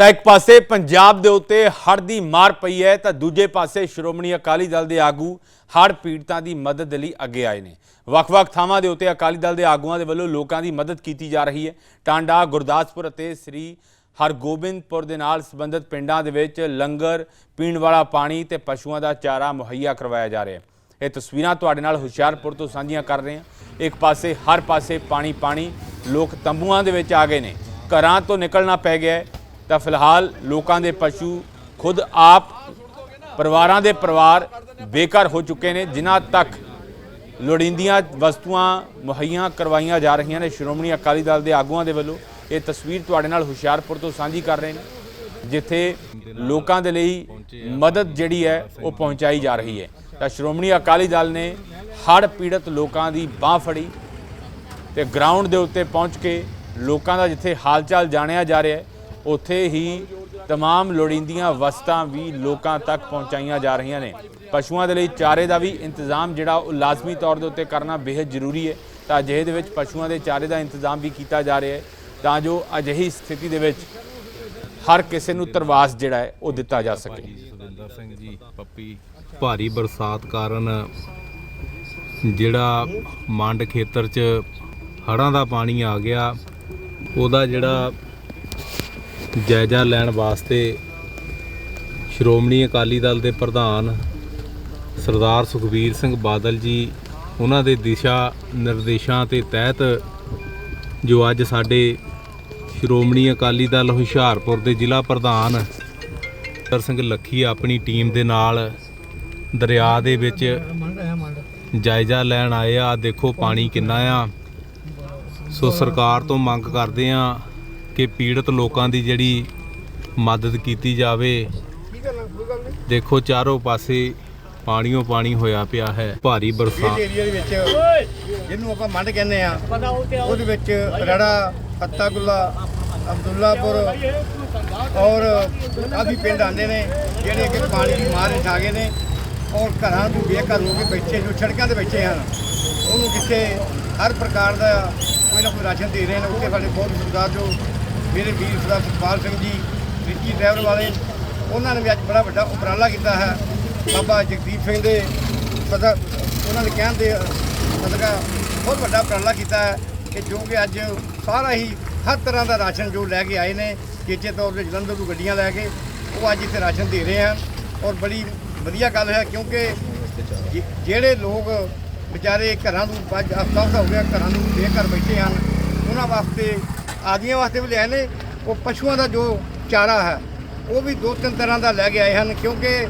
ਤਾਂ ਇੱਕ ਪਾਸੇ ਪੰਜਾਬ ਦੇ ਉੱਤੇ ਹੜ੍ਹ ਦੀ ਮਾਰ ਪਈ ਹੈ, ਤਾਂ ਦੂਜੇ ਪਾਸੇ ਸ਼੍ਰੋਮਣੀ ਅਕਾਲੀ ਦਲ ਦੇ ਆਗੂ ਹੜ੍ਹ ਪੀੜਤਾਂ ਦੀ ਮਦਦ ਲਈ ਅੱਗੇ ਆਏ ਨੇ। ਵੱਖ-ਵੱਖ ਥਾਵਾਂ ਦੇ ਉੱਤੇ ਅਕਾਲੀ ਦਲ ਦੇ ਆਗੂਆਂ ਦੇ ਵੱਲੋਂ ਲੋਕਾਂ ਦੀ ਮਦਦ ਕੀਤੀ ਜਾ ਰਹੀ ਹੈ। ਟਾਂਡਾ, ਗੁਰਦਾਸਪੁਰ ਅਤੇ ਸ੍ਰੀ ਹਰਗੋਬਿੰਦਪੁਰ ਦੇ ਨਾਲ ਸੰਬੰਧਿਤ ਪਿੰਡਾਂ ਦੇ ਵਿੱਚ ਲੰਗਰ, ਪੀਣ ਵਾਲਾ ਪਾਣੀ ਤੇ ਪਸ਼ੂਆਂ ਦਾ ਚਾਰਾ ਮੁਹੱਈਆ ਕਰਵਾਇਆ ਜਾ ਰਿਹਾ ਹੈ। ਇਹ ਤਸਵੀਰਾਂ ਤੁਹਾਡੇ ਨਾਲ ਹੁਸ਼ਿਆਰਪੁਰ ਤੋਂ ਸਾਂਝੀਆਂ ਕਰ ਰਹੇ ਹਾਂ। ਇੱਕ ਪਾਸੇ, ਹਰ ਪਾਸੇ ਪਾਣੀ ਪਾਣੀ ਲੋਕ ਤੰਬੂਆਂ ਦੇ ਵਿੱਚ ਆ ਗਏ ਨੇ। ਘਰਾਂ ਤੋਂ ਨਿਕਲਣਾ ਪੈ ਗਿਆ ਹੈ। ਤਾਂ ਫਿਲਹਾਲ ਲੋਕਾਂ ਦੇ ਪਸ਼ੂ ਖੁਦ ਆਪ ਪਰਿਵਾਰਾਂ ਦੇ ਪਰਿਵਾਰ ਬੇਘਰ ਹੋ ਚੁੱਕੇ ਨੇ, ਜਿਨ੍ਹਾਂ ਤੱਕ ਲੋੜੀਂਦੀਆਂ ਵਸਤੂਆਂ ਮੁਹੱਈਆ ਕਰਵਾਈਆਂ ਜਾ ਰਹੀਆਂ ਨੇ। ਸ਼੍ਰੋਮਣੀ ਅਕਾਲੀ ਦਲ ਦੇ ਆਗੂਆਂ ਦੇ ਵੱਲੋਂ ਇਹ ਤਸਵੀਰ ਤੁਹਾਡੇ ਨਾਲ ਹੁਸ਼ਿਆਰਪੁਰ ਤੋਂ ਸਾਂਝੀ ਕਰ ਰਹੇ ਨੇ, ਜਿੱਥੇ ਲੋਕਾਂ ਦੇ ਲਈ ਮਦਦ ਜਿਹੜੀ ਹੈ, ਉਹ ਪਹੁੰਚਾਈ ਜਾ ਰਹੀ ਹੈ। ਤਾਂ ਸ਼੍ਰੋਮਣੀ ਅਕਾਲੀ ਦਲ ਨੇ ਹੜ੍ਹ ਪੀੜਤ ਲੋਕਾਂ ਦੀ ਬਾਹ ਫੜੀ ਤੇ ਗਰਾਊਂਡ ਦੇ ਉੱਤੇ ਪਹੁੰਚ ਕੇ ਲੋਕਾਂ ਦਾ ਜਿੱਥੇ ਹਾਲਚਾਲ ਜਾਣਿਆ ਜਾ ਰਿਹਾ ਹੈ ਉੱਥੇ ਹੀ ਤਮਾਮ ਲੋੜੀਂਦੀਆਂ ਵਸਤਾਂ ਵੀ ਲੋਕਾਂ ਤੱਕ ਪਹੁੰਚਾਈਆਂ ਜਾ ਰਹੀਆਂ ਨੇ। ਪਸ਼ੂਆਂ ਦੇ ਲਈ ਚਾਰੇ ਦਾ ਵੀ ਇੰਤਜ਼ਾਮ ਜਿਹੜਾ ਉਹ ਲਾਜ਼ਮੀ ਤੌਰ ਦੇ ਉੱਤੇ ਕਰਨਾ ਬੇहद ਜ਼ਰੂਰੀ ਹੈ। ਤਾਂ ਅਜਿਹੇ ਦੇ ਵਿੱਚ ਪਸ਼ੂਆਂ ਦੇ ਚਾਰੇ ਦਾ ਇੰਤਜ਼ਾਮ ਵੀ ਕੀਤਾ ਜਾ ਰਿਹਾ ਹੈ। ਤਾਂ ਜੋ ਅਜਿਹੀ ਸਥਿਤੀ ਦੇ ਵਿੱਚ ਹਰ ਕਿਸੇ ਨੂੰ ਤਰਵਾਸ ਜਿਹੜਾ ਹੈ ਉਹ ਦਿੱਤਾ ਜਾ ਸਕੇ। ਸੁਰਿੰਦਰ ਸਿੰਘ ਜੀ, ਪੱਪੀ, ਭਾਰੀ ਬਰਸਾਤ ਕਾਰਨ ਜਿਹੜਾ ਮੰਡ ਖੇਤਰ 'ਚ ਹੜਾਂ ਦਾ ਪਾਣੀ ਆ ਗਿਆ, ਉਹਦਾ ਜਿਹੜਾ ਜਾਇਜ਼ਾ ਲੈਣ ਵਾਸਤੇ ਸ਼੍ਰੋਮਣੀ ਅਕਾਲੀ ਦਲ ਦੇ ਪ੍ਰਧਾਨ ਸਰਦਾਰ ਸੁਖਬੀਰ ਸਿੰਘ ਬਾਦਲ ਜੀ ਉਹਨਾਂ ਦੇ ਦਿਸ਼ਾ ਨਿਰਦੇਸ਼ਾਂ ਤੇ ਤਹਿਤ ਜੋ ਅੱਜ ਸਾਡੇ ਸ਼੍ਰੋਮਣੀ ਅਕਾਲੀ ਦਲ ਹੁਸ਼ਿਆਰਪੁਰ ਦੇ ਜ਼ਿਲ੍ਹਾ ਪ੍ਰਧਾਨ ਸਰ ਸਿੰਘ ਲੱਖੀ ਆਪਣੀ ਟੀਮ ਦੇ ਨਾਲ ਦਰਿਆ ਦੇ ਵਿੱਚ ਜਾਇਜ਼ਾ ਲੈਣ ਆਏ ਆ। ਦੇਖੋ ਪਾਣੀ ਕਿੰਨਾ ਆ। ਸੋ ਸਰਕਾਰ ਤੋਂ ਮੰਗ ਕਰਦੇ ਆ ਕਿ ਪੀੜਤ ਲੋਕਾਂ ਦੀ ਜਿਹੜੀ ਮਦਦ ਕੀਤੀ ਜਾਵੇ। ਦੇਖੋ, ਚਾਰੋਂ ਪਾਸੇ ਪਾਣੀਓ ਪਾਣੀ ਹੋਇਆ ਪਿਆ ਹੈ, ਭਾਰੀ ਬਰਸਾਤ। ਏਰੀਆ ਦੇ ਵਿੱਚ ਜਿਹਨੂੰ ਆਪਾਂ ਮੰਡ ਕਹਿੰਦੇ ਆ ਉਹਦੇ ਵਿੱਚ ਰੜਾ ਫੱਤਾਗੁੱਲਾ ਅਬਦੁੱਲਾਪੁਰ ਔਰ ਕਾਫੀ ਪਿੰਡ ਆਉਂਦੇ ਨੇ, ਜਿਹੜੇ ਕਿ ਪਾਣੀ ਦੀ ਮਾਰ ਹੇਠ ਆ ਗਏ ਨੇ ਔਰ ਘਰਾਂ ਤੋਂ ਬੇਘਰ ਹੋ ਕੇ ਬੈਠੇ ਜੋ ਸੜਕਾਂ ਤੇ ਬੈਠੇ ਹਨ। ਉਹਨੂੰ ਕਿਤੇ ਹਰ ਪ੍ਰਕਾਰ ਦਾ ਕੋਈ ਨਾ ਕੋਈ ਰਾਸ਼ਨ ਦੇ ਰਹੇ ਨੇ, ਉੱਥੇ ਸਾਡੇ ਬਹੁਤ ਸਰਦਾਰ ਜੋ ਮੇਰੇ ਵੀਰ ਸਰਦਾਰ ਸੁਖਪਾਲ ਸਿੰਘ ਜੀ, ਰਿੱਕੀ ਡਰਾਈਵਰ ਵਾਲੇ, ਉਹਨਾਂ ਨੇ ਵੀ ਅੱਜ ਬੜਾ ਵੱਡਾ ਉਪਰਾਲਾ ਕੀਤਾ ਹੈ। ਬਾਬਾ ਜਗਦੀਪ ਸਿੰਘ ਦੇ ਪਤਾ ਉਹਨਾਂ ਦੇ ਕਹਿਣ ਦੇ ਸਦਕਾ ਬਹੁਤ ਵੱਡਾ ਉਪਰਾਲਾ ਕੀਤਾ ਹੈ ਕਿ ਜੋ ਕਿ ਅੱਜ ਸਾਰਾ ਹੀ ਹਰ ਤਰ੍ਹਾਂ ਦਾ ਰਾਸ਼ਨ ਜੋ ਲੈ ਕੇ ਆਏ ਨੇ ਚੇਚੇ ਤੌਰ ਤੇ ਜਲੰਧਰ ਤੋਂ ਗੱਡੀਆਂ ਲੈ ਕੇ, ਉਹ ਅੱਜ ਇੱਥੇ ਰਾਸ਼ਨ ਦੇ ਰਹੇ ਹਨ। ਔਰ ਬੜੀ ਵਧੀਆ ਗੱਲ ਹੈ ਕਿਉਂਕਿ ਜਿ- ਜਿਹੜੇ ਲੋਕ ਵਿਚਾਰੇ ਘਰਾਂ ਨੂੰ ਅੱਜ ਹਫ਼ਤਾ ਹੋ ਗਿਆ, ਘਰਾਂ ਨੂੰ ਬੇਘਰ ਬੈਠੇ ਹਨ, ਉਹਨਾਂ ਵਾਸਤੇ ਆਦੀਆਂ ਵਾਸਤੇ ਵੀ ਲਿਆਏ ਨੇ, ਉਹ ਪਸ਼ੂਆਂ ਦਾ ਜੋ ਚਾਰਾ ਹੈ, ਉਹ ਵੀ ਦੋ ਤਿੰਨ ਤਰ੍ਹਾਂ ਦਾ ਲੈ ਕੇ ਆਏ ਹਨ, ਕਿਉਂਕਿ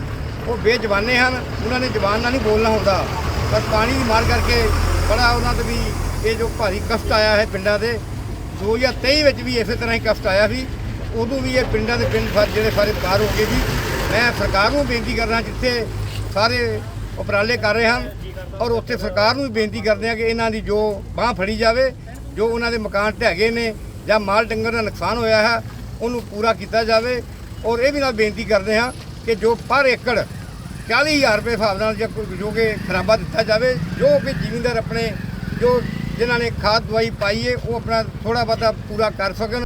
ਉਹ ਬੇਜਵਾਨੇ ਹਨ, ਉਹਨਾਂ ਨੇ ਜ਼ਬਾਨ ਨਾਲ ਨਹੀਂ ਬੋਲਣਾ ਹੁੰਦਾ। ਪਰ ਪਾਣੀ ਦੀ ਮਾਰ ਕਰਕੇ ਬੜਾ ਉਹਨਾਂ ਤੇ ਵੀ ਇਹ ਜੋ ਭਾਰੀ ਕਸ਼ਟ ਆਇਆ ਹੈ ਪਿੰਡਾਂ ਦੇ 2023 ਵਿੱਚ ਵੀ ਇਸੇ ਤਰ੍ਹਾਂ ਹੀ ਕਸ਼ਟ ਆਇਆ ਸੀ, ਉਦੋਂ ਵੀ ਇਹ ਪਿੰਡਾਂ ਦੇ ਪਿੰਡ ਸਾਰੇ ਜਿਹੜੇ ਸਾਰੇ ਪਾਰ ਹੋ ਗਏ ਜੀ ਮੈਂ ਸਰਕਾਰ ਨੂੰ ਬੇਨਤੀ ਕਰਨਾ ਜਿੱਥੇ ਸਾਰੇ ਉਪਰਾਲੇ ਕਰ ਰਹੇ ਹਨ, ਔਰ ਉੱਥੇ ਸਰਕਾਰ ਨੂੰ ਵੀ ਬੇਨਤੀ ਕਰਦੇ ਹਾਂ ਕਿ ਇਹਨਾਂ ਦੀ ਜੋ ਬਾਹ ਫੜੀ ਜਾਵੇ, ਜੋ ਉਹਨਾਂ ਦੇ ਮਕਾਨ ਢਹਿ ਗਏ ਨੇ ਜਾਂ ਮਾਲ ਡੰਗਰ ਦਾ ਨੁਕਸਾਨ ਹੋਇਆ ਹੈ, ਉਹਨੂੰ ਪੂਰਾ ਕੀਤਾ ਜਾਵੇ। ਔਰ ਇਹ ਵੀ ਨਾਲ ਬੇਨਤੀ ਕਰਦੇ ਹਾਂ ਕਿ ਜੋ ਪਰ ਏਕੜ 40000 ਰੁਪਏ ਹਿਸਾਬ ਨਾਲ ਜਾਂ ਜੋ ਕਿ ਖਰਾਬਾ ਦਿੱਤਾ ਜਾਵੇ, ਜੋ ਕਿ ਜ਼ਿਮੀਂਦਾਰ ਆਪਣੇ, ਜੋ ਜਿਨ੍ਹਾਂ ਨੇ ਖਾਦ ਦਵਾਈ ਪਾਈ ਹੈ, ਉਹ ਆਪਣਾ ਥੋੜਾ ਬਹੁਤਾ ਪੂਰਾ ਕਰ ਸਕਣ।